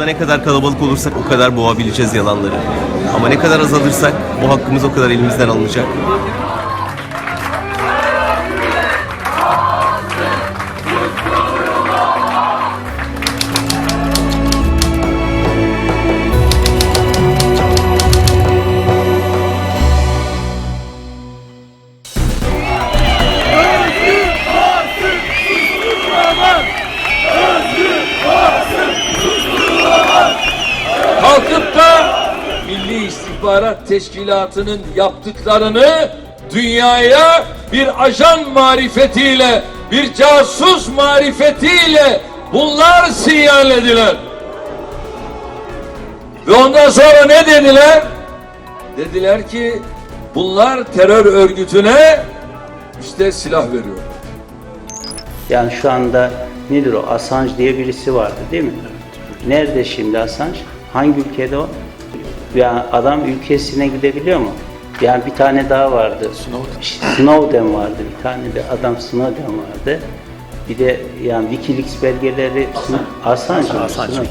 Burada ne kadar kalabalık olursak o kadar boğabileceğiz yalanları. Ama ne kadar azalırsak o hakkımız o kadar elimizden alınacak. Milli İstihbarat Teşkilatı'nın yaptıklarını dünyaya bir ajan marifetiyle, bir casus marifetiyle bunlar sinyallediler. Ve ondan sonra ne dediler? Dediler ki bunlar terör örgütüne işte silah veriyor. Yani şu anda nedir o? Assange diye birisi vardı değil mi? Nerede şimdi Assange? Hangi ülkede o? Yani adam ülkesine gidebiliyor mu? Yani bir tane daha vardı. Snowden. Snowden vardı. Bir tane de adam Snowden vardı. Bir de yani Wikileaks belgeleri Assange. Assange. Assange.